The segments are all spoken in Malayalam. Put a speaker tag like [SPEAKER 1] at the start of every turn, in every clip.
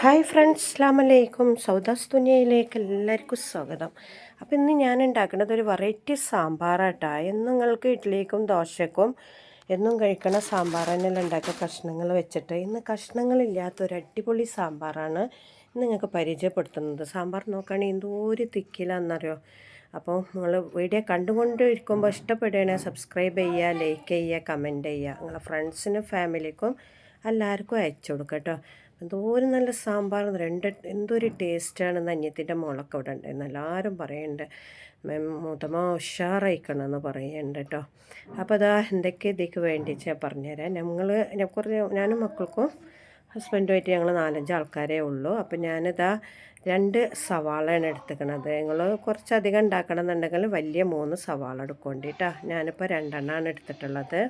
[SPEAKER 1] ഹായ് ഫ്രണ്ട്സ് അസ്ലാമലൈക്കും സൗദാസ് തുനിയയിലേക്ക് എല്ലാവർക്കും സ്വാഗതം. അപ്പോൾ ഇന്ന് ഞാൻ ഉണ്ടാക്കുന്നത് ഒരു വെറൈറ്റി സാമ്പാറാട്ടോ. എന്നും നിങ്ങൾക്ക് ഇഡ്ഡലിക്കും ദോശക്കും എന്നും കഴിക്കണ സാമ്പാർ തന്നെയല്ല ഉണ്ടാക്കിയ കഷ്ണങ്ങൾ വെച്ചിട്ട്. ഇന്ന് കഷ്ണങ്ങളില്ലാത്ത ഒരു അടിപൊളി സാമ്പാറാണ് നിങ്ങൾക്ക് പരിചയപ്പെടുത്തുന്നത്. സാമ്പാർ നോക്കുകയാണെങ്കിൽ എന്തോ ഒരു തിക്കിലാണെന്നറിയോ? അപ്പോൾ നിങ്ങൾ വീഡിയോ കണ്ടുകൊണ്ടിരിക്കുമ്പോൾ ഇഷ്ടപ്പെടുകയാണെങ്കിൽ സബ്സ്ക്രൈബ് ചെയ്യുക ലൈക്ക് ചെയ്യുക കമന്റ് ചെയ്യുക. നിങ്ങളെ ഫ്രണ്ട്സിനും ഫാമിലിക്കും എല്ലാവർക്കും അയച്ചു കൊടുക്കുക കേട്ടോ. എന്തോരം നല്ല സാമ്പാർ രണ്ട് എന്തൊരു ടേസ്റ്റാണ് അന്യത്തിന്റെ മുളക്ക് അവിടെ ഉണ്ടായിരുന്നു എല്ലാവരും പറയുന്നുണ്ട് ഉഷാറായിക്കണം ഉഷാറായിക്കണമെന്ന് പറയുന്നുണ്ട് കേട്ടോ അപ്പോൾ അതാ എന്തൊക്കെ ഇതിക്ക് വേണ്ടി ഞാൻ പറഞ്ഞുതരാം ഞങ്ങൾ കുറച്ച് ഞാനും മക്കൾക്കും ഹസ്ബൻഡുമായിട്ട് ഞങ്ങൾ നാലഞ്ച് ആൾക്കാരേ ഉള്ളൂ. അപ്പോൾ ഞാനിതാ രണ്ട് സവാളയാണ് എടുത്തുക്കണത്. നിങ്ങൾ കുറച്ചധികം ഉണ്ടാക്കണം എന്നുണ്ടെങ്കിൽ വലിയ മൂന്ന് സവാള എടുക്കൊണ്ടിട്ടാ. ഞാനിപ്പോൾ രണ്ടെണ്ണമാണ് എടുത്തിട്ടുള്ളത്.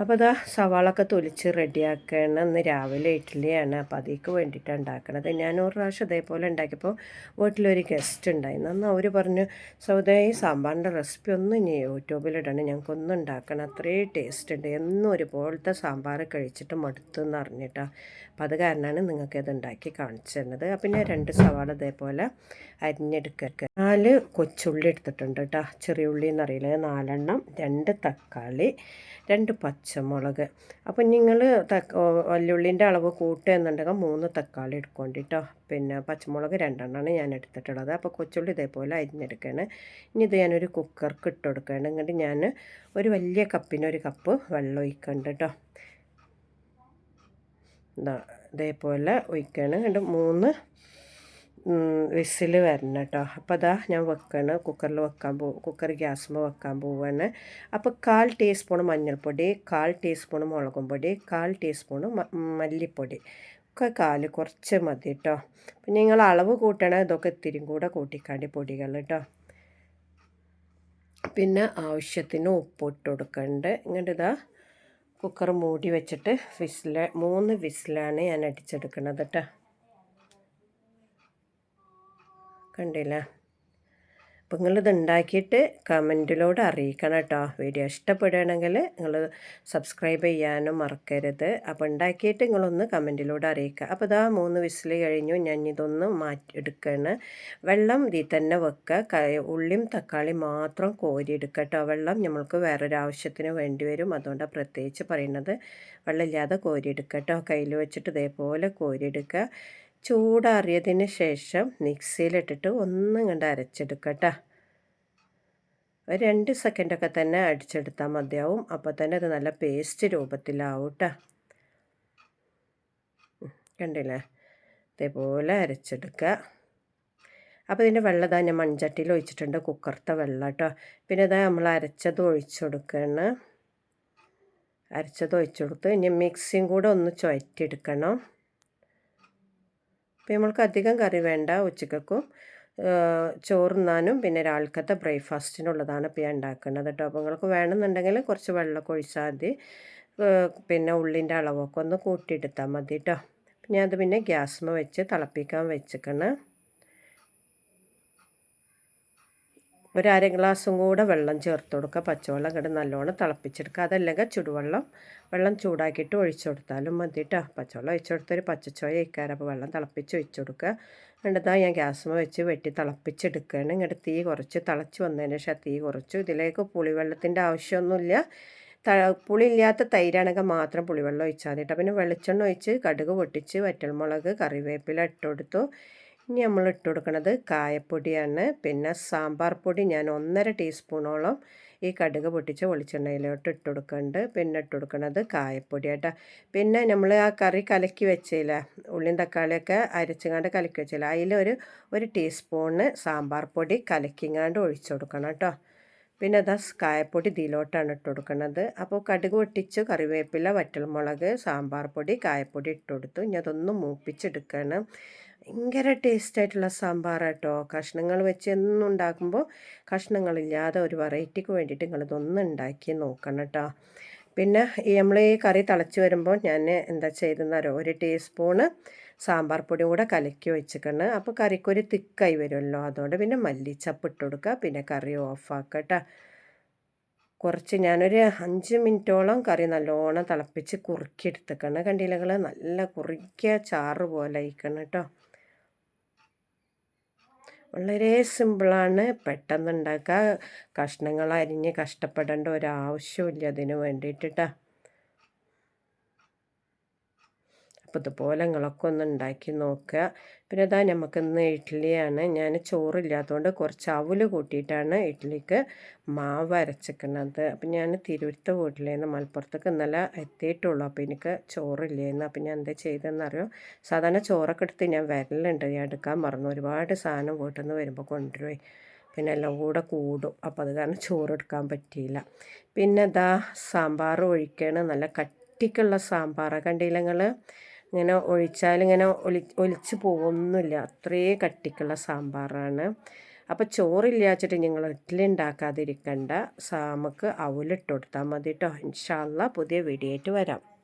[SPEAKER 1] അപ്പോൾ ഇതാ സവാളൊക്കെ തൊലിച്ച് റെഡിയാക്കണം. ഇന്ന് രാവിലെ ഇഡ്ഡലിയാണ്. അപ്പോൾ അതേക്ക് വേണ്ടിയിട്ടാണ് ഉണ്ടാക്കണത്. ഞാൻ ഒരു പ്രാവശ്യം ഇതേപോലെ ഉണ്ടാക്കിയപ്പോൾ വീട്ടിലൊരു ഗസ്റ്റ് ഉണ്ടായിരുന്നു. അന്ന് അവർ പറഞ്ഞു സൗദേ ഈ സാമ്പാറിന്റെ റെസിപ്പി ഒന്നും ഇനി യൂട്യൂബിലിടണം ഞങ്ങൾക്കൊന്നും ഉണ്ടാക്കണം അത്രയും ടേസ്റ്റ് ഉണ്ട്. എന്നും ഒരുപോലത്തെ സാമ്പാർ കഴിച്ചിട്ട് മടുത്തു എന്ന് അറിഞ്ഞിട്ടാണ് അപ്പം അത് കാരണമാണ് നിങ്ങൾക്ക് ഇത് ഉണ്ടാക്കി കാണിച്ചു തരുന്നത് ഞാൻ രണ്ട് സവാള ഇതേപോലെ അരിഞ്ഞെടുക്കുക നാല് കൊച്ചുള്ളി എടുത്തിട്ടുണ്ട് കേട്ടോ. ചെറിയ ഉള്ളി എന്നറിയില്ല. നാലെണ്ണം രണ്ട് തക്കാളി രണ്ട് പച്ചമുളക്. അപ്പം നിങ്ങൾ വല്ലുള്ളിന്റെ അളവ് കൂട്ടുക എന്നുണ്ടെങ്കിൽ മൂന്ന് തക്കാളി എടുക്കൊണ്ടിട്ടോ പിന്നെ പച്ചമുളക് രണ്ടെണ്ണമാണ് ഞാൻ എടുത്തിട്ടുള്ളത്. അപ്പോൾ കൊച്ചുള്ളി ഇതേപോലെ അരിഞ്ഞെടുക്കുകയാണ് ഇനി ഇത് ഞാനൊരു കുക്കർക്ക് ഇട്ട് കൊടുക്കുകയാണ് എന്നിട്ട് ഞാൻ ഒരു വലിയ കപ്പിന് ഒരു കപ്പ് വെള്ളം ഒഴിക്കുന്നുണ്ട് കേട്ടോ ഇതേപോലെ ഒഴിക്കുകയാണ് എന്നിട്ട് മൂന്ന് വിസിൽ വരണം കേട്ടോ അപ്പോൾ അതാ ഞാൻ വെക്കണം. കുക്കറിൽ വെക്കാൻ പോ കുക്കർ ഗ്യാസുമ്പോൾ വെക്കാൻ പോവുകയാണ് അപ്പോൾ കാൽ ടീസ്പൂൺ മഞ്ഞൾപ്പൊടി കാൽ ടീസ്പൂൺ മുളകും പൊടി കാൽ ടീസ്പൂൺ മല്ലിപ്പൊടി. ഒക്കെ കാൽ കുറച്ച് മതി കേട്ടോ പിന്നെ നിങ്ങൾ അളവ് കൂട്ടണേ ഇതൊക്കെ ഇത്തിരി കൂടെ കൂട്ടിക്കാണ്ടി പൊടികൾ കേട്ടോ പിന്നെ ആവശ്യത്തിന് ഉപ്പിട്ട് കൊടുക്കണ്ട്. ഇങ്ങോട്ട് ഇതാ കുക്കർ മൂടി വെച്ചിട്ട് വിസിൽ മൂന്ന് വിസിലാണ് ഞാൻ അടിച്ചെടുക്കണത് കേട്ടോ കണ്ടില്ലേ. അപ്പോൾ നിങ്ങളിത് ഉണ്ടാക്കിയിട്ട് കമന്റിലൂടെ അറിയിക്കണം കേട്ടോ വീഡിയോ ഇഷ്ടപ്പെടുകയാണെങ്കിൽ നിങ്ങൾ സബ്സ്ക്രൈബ് ചെയ്യാനും മറക്കരുത്. അപ്പോൾ ഉണ്ടാക്കിയിട്ട് നിങ്ങളൊന്ന് കമന്റിലൂടെ അറിയിക്കുക. അപ്പോൾ ഇതാ മൂന്ന് വിസിൽ കഴിഞ്ഞു. ഞാൻ ഇതൊന്ന് മാറ്റി എടുക്കുകയാണ് വെള്ളം ഇതിൽ തന്നെ വെക്കുക. ഉള്ളിയും തക്കാളി മാത്രം കോരി എടുക്കുക കേട്ടോ വെള്ളം നമ്മൾക്ക് വേറൊരാവശ്യത്തിന് വേണ്ടി വരും. അതുകൊണ്ടാണ് പ്രത്യേകിച്ച് പറയുന്നത് വെള്ളമില്ലാതെ കോരി എടുക്കുക കേട്ടോ കയ്യിൽ വെച്ചിട്ട് ഇതേപോലെ കോരി എടുക്കുക. ചൂടാറിയതിന് ശേഷം മിക്സിയിലിട്ടിട്ട് ഒന്നും കണ്ട് അരച്ചെടുക്കട്ടെ ഒരു രണ്ട് സെക്കൻഡൊക്കെ തന്നെ അടിച്ചെടുത്താൽ മതിയാവും. അപ്പോൾ തന്നെ അത് നല്ല പേസ്റ്റ് രൂപത്തിലാവും കേട്ടോ കണ്ടില്ലേ? ഇതേപോലെ അരച്ചെടുക്കുക. അപ്പോൾ ഇതിന്റെ വെള്ളം ഞാൻ മൺചട്ടിയിൽ ഒഴിച്ചിട്ടുണ്ട്. കുക്കറത്തെ വെള്ളം കേട്ടോ പിന്നെ ഇതാ നമ്മൾ അരച്ചത് ഒഴിച്ചു അരച്ചത് ഒഴിച്ചു കൊടുത്ത് ഇനി മിക്സിയും കൂടെ ഒന്ന് ചുവറ്റിയെടുക്കണം. അപ്പോൾ നമ്മൾക്ക് അധികം കറി വേണ്ട ഉച്ചക്കും ചോറുന്നാനും പിന്നെ രാവിലത്തെ ബ്രേക്ക്ഫാസ്റ്റിനുള്ളതാണ് ഇപ്പോൾ ഞാൻ ഉണ്ടാക്കുന്നത് കേട്ടോ. അപ്പോൾ നിങ്ങൾക്ക് വേണമെന്നുണ്ടെങ്കിൽ കുറച്ച് വെള്ളമൊക്കെ ഒഴിച്ചാൽ മതി. പിന്നെ ഉള്ളിന്റെ അളവൊക്കെ ഒന്ന് കൂട്ടിയെടുത്താൽ മതി കേട്ടോ. ഞാനത് പിന്നെ ഗ്യാസ്മ വെച്ച് തിളപ്പിക്കാൻ വെച്ചിക്കണം. ഒരു അര ഗ്ലാസും കൂടെ വെള്ളം ചേർത്ത് കൊടുക്കുക. പച്ചവെള്ളം കിടന്ന് നല്ലോണം തിളപ്പിച്ചെടുക്കുക. അതല്ലെങ്കിൽ ചുടുവെള്ളം വെള്ളം ചൂടാക്കിയിട്ട് ഒഴിച്ചു കൊടുത്താലും മതി കേട്ടോ പച്ചവെള്ളം ഒഴിച്ചു കൊടുത്തൊരു പച്ചച്ചോയ അപ്പോൾ വെള്ളം തിളപ്പിച്ച് ഒഴിച്ചു കൊടുക്കുക. എന്നിട്ടാ ഞാൻ ഗ്യാസുമ വെച്ച് വെട്ടി തിളപ്പിച്ചെടുക്കുകയാണ്. ഇങ്ങോട്ട് തീ കുറച്ച് തിളച്ച് വന്നതിന് ശേഷം തീ കുറച്ചു. ഇതിലേക്ക് പുളിവെള്ളത്തിന്റെ ആവശ്യമൊന്നുമില്ല. പുളിയില്ലാത്ത തൈരാണെങ്കിൽ മാത്രം പുളിവെള്ളം ഒഴിച്ചാൽ മതി കേട്ടോ പിന്നെ വെളിച്ചെണ്ണ ഒഴിച്ച് കടുക് പൊട്ടിച്ച് വറ്റൽമുളക് കറിവേപ്പില ഇട്ട് കൊടുത്തു. ഇനി നമ്മൾ ഇട്ട് കൊടുക്കുന്നത് കായപ്പൊടിയാണ്. പിന്നെ സാമ്പാർ പൊടി ഞാൻ ഒന്നര ടീസ്പൂണോളം ഈ കടുക് പൊട്ടിച്ച വെളിച്ചെണ്ണയിലോട്ട് ഇട്ട് കൊടുക്കുന്നുണ്ട് പിന്നെ ഇട്ട് കൊടുക്കുന്നത് കായപ്പൊടി കേട്ടോ പിന്നെ നമ്മൾ ആ കറി കലക്കി വെച്ചില്ല ഉള്ളിയും തക്കാളിയൊക്കെ അരച്ചുങ്ങാണ്ട് കലക്കി വെച്ചില്ല അതിലൊരു ഒരു ടീസ്പൂണ് സാമ്പാർ പൊടി കലക്കിങ്ങാണ്ട് ഒഴിച്ചു കൊടുക്കണം കേട്ടോ പിന്നെ അതാ കായപ്പൊടി ഇതിലോട്ടാണ് ഇട്ട് കൊടുക്കുന്നത് അപ്പോൾ കടുക് പൊട്ടിച്ച് കറിവേപ്പില വറ്റൽമുളക് സാമ്പാർ പൊടി കായപ്പൊടി ഇട്ട് കൊടുത്തു ഇനി അതൊന്ന് മൂപ്പിച്ചെടുക്കണം. ഭയങ്കര ടേസ്റ്റായിട്ടുള്ള സാമ്പാർ കേട്ടോ കഷ്ണങ്ങൾ വെച്ച് എന്നും ഉണ്ടാക്കുമ്പോൾ കഷ്ണങ്ങളില്ലാതെ ഒരു വെറൈറ്റിക്ക് വേണ്ടിയിട്ട് നിങ്ങളിതൊന്നും ഉണ്ടാക്കി നോക്കണം കേട്ടോ പിന്നെ നമ്മൾ ഈ കറി തിളച്ച് വരുമ്പോൾ ഞാൻ എന്താ ചെയ്തെന്നറിയോ ഒരു ടീസ്പൂണ് സാമ്പാർ പൊടി കൂടെ കലക്കി വെച്ചിക്കണം അപ്പോൾ കറിക്കൊരു തിക്കായി വരുമല്ലോ. അതുകൊണ്ട് പിന്നെ മല്ലിച്ചപ്പ് ഇട്ട് കൊടുക്കുക. പിന്നെ കറി ഓഫാക്കുക കേട്ടോ കുറച്ച് ഞാനൊരു അഞ്ച് മിനിറ്റോളം കറി നല്ലോണം തിളപ്പിച്ച് കുറുക്കിയെടുത്തേക്കാണ് കണ്ടീലകൾ നല്ല കുറുക്കിയ ചാറ് പോലെ ഇരിക്കണം കേട്ടോ വളരെ സിമ്പിളാണ്. പെട്ടെന്ന് ഉണ്ടാക്കുക കഷ്ണങ്ങൾ അരിഞ്ഞ് കഷ്ടപ്പെടേണ്ട ഒരാവശ്യമില്ല. അതിന് വേണ്ടിയിട്ടാ അപ്പോൾ ഇതുപോലെ നിങ്ങളൊക്കെ ഒന്ന് ഉണ്ടാക്കി നോക്കുക. പിന്നെ ഇതാ നമുക്കിന്ന് ഇഡ്ഡലിയാണ് ഞാൻ ചോറില്ലാത്തതുകൊണ്ട് കുറച്ച് അവൽ കൂട്ടിയിട്ടാണ് ഇഡ്ഡലിക്ക് മാവ് അരച്ചിക്കുന്നത് അപ്പം ഞാൻ തിരുവരുത്ത വീട്ടിലേന്ന് മലപ്പുറത്തേക്ക് ഇന്നലെ എത്തിയിട്ടുള്ളൂ. അപ്പോൾ എനിക്ക് ചോറില്ലായിരുന്നു. അപ്പം ഞാൻ എന്താ ചെയ്തതെന്നറിയോ സാധാരണ ചോറൊക്കെ എടുത്ത് ഞാൻ വരലുണ്ട് ഞാൻ എടുക്കാൻ മറന്നു. ഒരുപാട് സാധനം വീട്ടിൽ നിന്ന് വരുമ്പോൾ കൊണ്ടുപോയി പിന്നെ എല്ലാം കൂടെ കൂടും. അപ്പോൾ അത് കാരണം ചോറ് എടുക്കാൻ പറ്റിയില്ല. പിന്നെ ഇതാ സാമ്പാർ ഒഴിക്കണം. നല്ല കട്ടിക്കുള്ള സാമ്പാർ കണ്ടില്ല നിങ്ങൾ ഇങ്ങനെ ഒഴിച്ചാൽ ഇങ്ങനെ ഒലി ഒലിച്ച് പോകുന്നില്ല. അത്രേ കട്ടിക്കുള്ള സാമ്പാറാണ്. അപ്പോൾ ചോറില്ലാച്ചിട്ട് നിങ്ങൾ ഇഡ്ഡലി ഉണ്ടാക്കാതിരിക്കണ്ട നമുക്ക് അവലിട്ട് കൊടുത്താൽ മതി കേട്ടോ ഇൻഷാല്ല പുതിയ വീഡിയോ ആയിട്ട് വരാം.